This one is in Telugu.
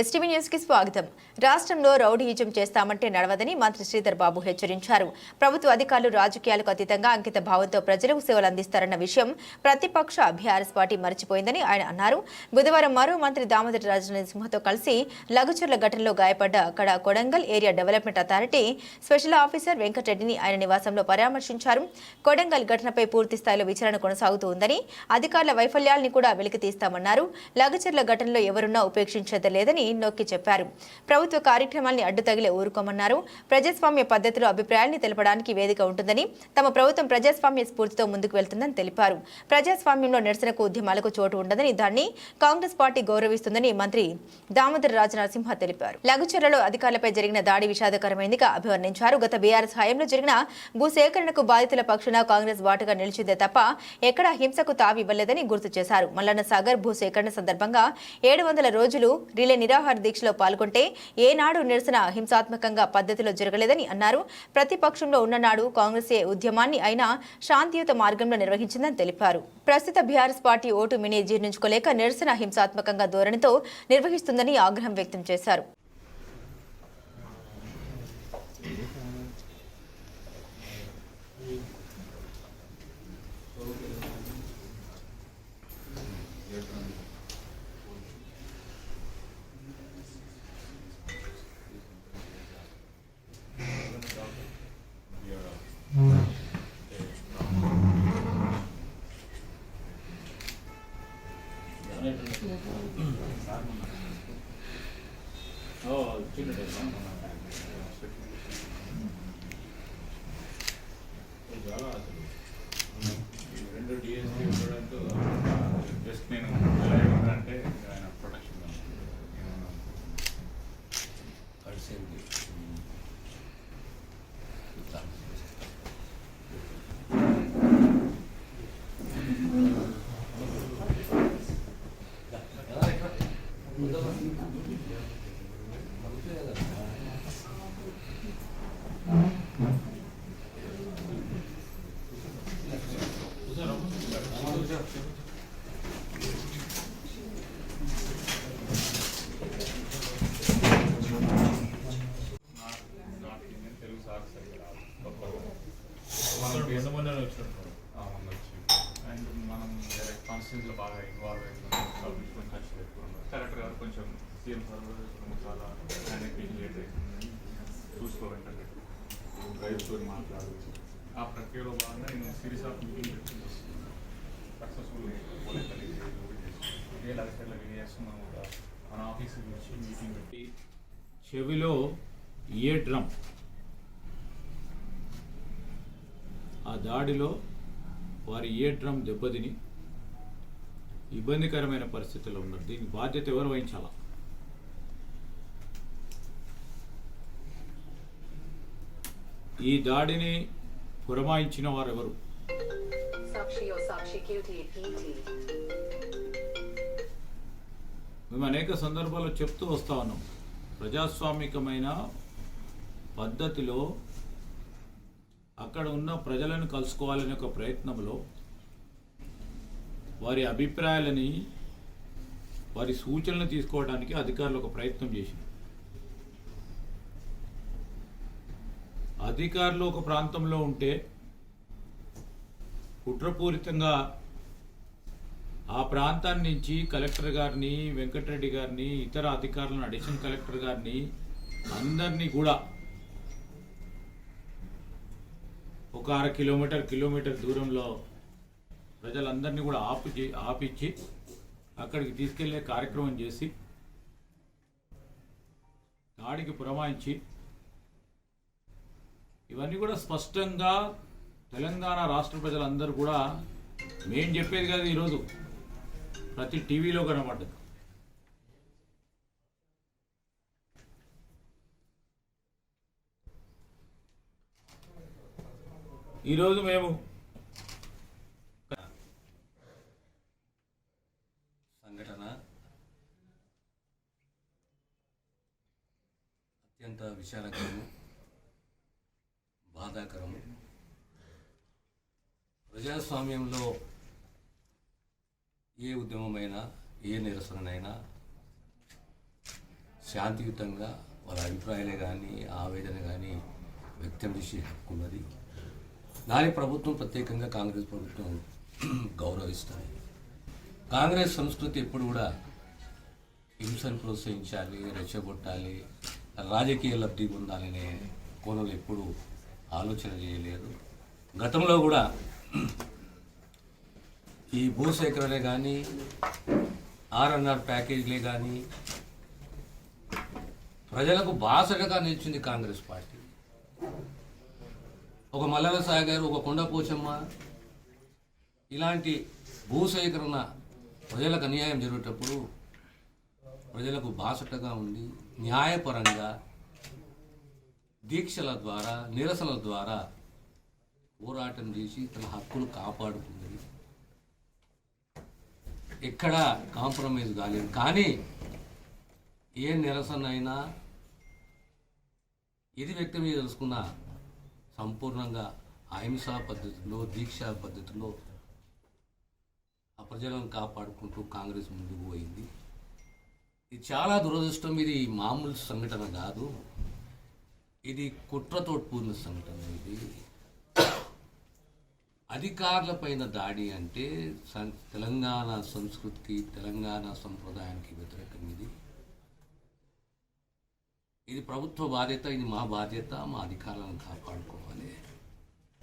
ఎస్టీవీ న్యూస్కి స్వాగతం. రాష్ట్రంలో రౌడీయిజం చేస్తామంటే నడవదని మంత్రి శ్రీధర్ బాబు హెచ్చరించారు. ప్రభుత్వ అధికారులు రాజకీయాలకు అతీతంగా అంకిత భావంతో ప్రజలకు సేవలు అందిస్తారన్న విషయం ప్రతిపక్ష బీఆర్ఎస్ పార్టీ మర్చిపోయిందని ఆయన అన్నారు. బుధవారం మరో మంత్రి దామోదర రాజనరసింహతో కలిసి లఘుచర్ల ఘటనలో గాయపడ్డ అక్కడ Kodangal area development authority special officer వెంకటరెడ్డిని ఆయన నివాసంలో పరామర్శించారు. కొడంగల్ ఘటనపై పూర్తి స్థాయిలో విచారణ కొనసాగుతూ ఉందని అధికారుల వైఫల్యాల్ని కూడా వెలికి తీస్తామన్నారు లఘుచర్ల ఘటనలో ఎవరున్నా ఉపేక్షించదలేదని నొక్కి చెప్పారు. ప్రభుత్వ కార్యక్రమాల్ని అడ్డు తగిలే ఊరుకోమన్నారు. ప్రజాస్వామ్య పద్ధతిలో అభిప్రాయాల్ని తెలపడానికి వేదిక ఉంటుందని తమ ప్రభుత్వం ప్రజాస్వామ్య స్ఫూర్తితో ముందుకు వెళ్తుందని తెలిపారు. ప్రజాస్వామ్యంలో నిరసనకు ఉద్యమాలకు చోటు ఉండదని దాన్ని కాంగ్రెస్ పార్టీ గౌరవిస్తుందని మంత్రి దామోదర రాజు నరసింహ తెలిపారు. లఘుచర్లలో అధికారులపై జరిగిన దాడి విషాదకరమైందిగా అభివర్ణించారు. గత బీఆర్ఎస్ హయాంలో జరిగిన భూసేకరణకు బాధితుల పక్షాన కాంగ్రెస్ బాటుగా నిలిచిందే తప్ప ఎక్కడా హింసకు తావివ్వలేదని గుర్తు చేశారు. మల్లన్న సాగర్ భూసేకరణ సందర్భంగా ఏడు వందల రోజులు రిలే నిరాహార దీక్షలో పాల్గొంటే ఏనాడు నిరసన హింసాత్మకంగా పద్ధతిలో జరగలేదని అన్నారు. ప్రతిపక్షంలో ఉన్ననాడు కాంగ్రెస్ ఏ ఉద్యమాన్ని అయినా శాంతియుత మార్గంలో నిర్వహించిందని తెలిపారు. ప్రస్తుత బీఆర్ఎస్ పార్టీ ఓటు మినీ జీర్ణించుకోలేక నిరసన హింసాత్మకంగా ధోరణితో నిర్వహిస్తుందని ఆగ్రహం వ్యక్తం చేశారు. っるみたい。కాన్స్టిట్యూన్స్లో బాగా ఇన్వాల్వ్ అవుతున్నాం పబ్లిక్ ఖర్చు ఎక్కువ కలెక్టర్ గారు కొంచెం సీఎం సార్ చాలా హ్యాండ్ పీల్ లేట్ అవుతుంది చూసుకోవాలంటే రైతుతో మాట్లాడు ఆ ప్రక్రియలో భాగంగా నేను సిరీస్ ఆఫ్ మీటింగ్ పెట్టుకుని సక్సెస్ఫుల్ ఇదే లక్షల చేస్తున్నాం కూడా మన ఆఫీస్ గురించి మీటింగ్ పెట్టి చెవిలో ఏ డ్రమ్ ఆ దాడిలో వారి ఏ డ్రమ్ దెబ్బతిని ఇబ్బందికరమైన పరిస్థితుల్లో ఉన్నారు. దీని బాధ్యత ఎవరు వహించాలా? ఈ దాడిని పురమాయించిన వారు మేము అనేక సందర్భాల్లో చెప్తూ వస్తా ఉన్నాం. ప్రజాస్వామికమైన పద్ధతిలో అక్కడ ఉన్న ప్రజలను కలుసుకోవాలనే ఒక ప్రయత్నంలో వారి అభిప్రాయాలని వారి సూచనలు తీసుకోవడానికి అధికారులు ఒక ప్రయత్నం చేసింది అధికారులు ఒక ప్రాంతంలో ఉంటే కుట్రపూరితంగా ఆ ప్రాంతాన్ని నుంచి కలెక్టర్ గారిని వెంకటరెడ్డి గారిని ఇతర అధికారులను అడిషనల్ కలెక్టర్ గారిని అందరినీ కూడా ఒక అర కిలోమీటర్ కిలోమీటర్ దూరంలో ప్రజలందరినీ కూడా ఆపు ఆపిచ్చి అక్కడికి తీసుకెళ్ళే కార్యక్రమం చేసి దాడికి పురమాయించి ఇవన్నీ కూడా స్పష్టంగా తెలంగాణ రాష్ట్ర ప్రజలందరూ కూడా మేం చెప్పేది కాదు ఈరోజు. ప్రతి టీవీలో కనబడ్డది. ఈరోజు మేము సంఘటన అత్యంత విశాలకరము బాధాకరము. ప్రజాస్వామ్యంలో ఏ ఉద్యమమైనా ఏ నిరసనైనా శాంతియుతంగా వాళ్ళ అభిప్రాయాలే కానీ ఆవేదన కానీ వ్యక్తం చేసే హక్కు ఉన్నది. దాని ప్రభుత్వం ప్రత్యేకంగా కాంగ్రెస్ ప్రభుత్వం గౌరవిస్తుంది కాంగ్రెస్ సంస్కృతి ఎప్పుడు కూడా హింసను ప్రోత్సహించాలి రెచ్చగొట్టాలి రాజకీయ లబ్ధి పొందాలనే కోణంలో ఎప్పుడు ఆలోచన చేయలేదు. గతంలో కూడా ఈ భూసేకరణే కానీ ఆర్ఎన్ఆర్ ప్యాకేజీలే కానీ ప్రజలకు బాసటగా నిలిచింది కాంగ్రెస్ పార్టీ. ఒక మల్లన సాగర్ ఒక కొండపోచమ్మ ఇలాంటి భూసేకరణ ప్రజలకు అన్యాయం జరిగేటప్పుడు ప్రజలకు బాసటగా ఉండి న్యాయపరంగా దీక్షల ద్వారా నిరసనల ద్వారా పోరాటం చేసి తన హక్కును కాపాడుకున్నది. ఎక్కడ కాంప్రమైజ్ కాలేదు. కానీ ఏ నిరసన అయినా ఇది వ్యక్తం తెలుసుకున్న సంపూర్ణంగా అహింసా పద్ధతిలో దీక్షా పద్ధతిలో అప్రజలను ప్రజలను కాపాడుకుంటూ కాంగ్రెస్ ముందుకు పోయింది. ఇది చాలా దురదృష్టం. ఇది మామూలు సంఘటన కాదు. ఇది కుట్రతో కూడిన సంఘటన ఇది. అధికారుల పైన దాడి అంటే సం- తెలంగాణ సంస్కృతికి తెలంగాణ సంప్రదాయానికి వ్యతిరేకం ఇది. ఇది ప్రభుత్వ బాధ్యత ఇది మా బాధ్యత మా అధికారాలను కాపాడుకోవాలి.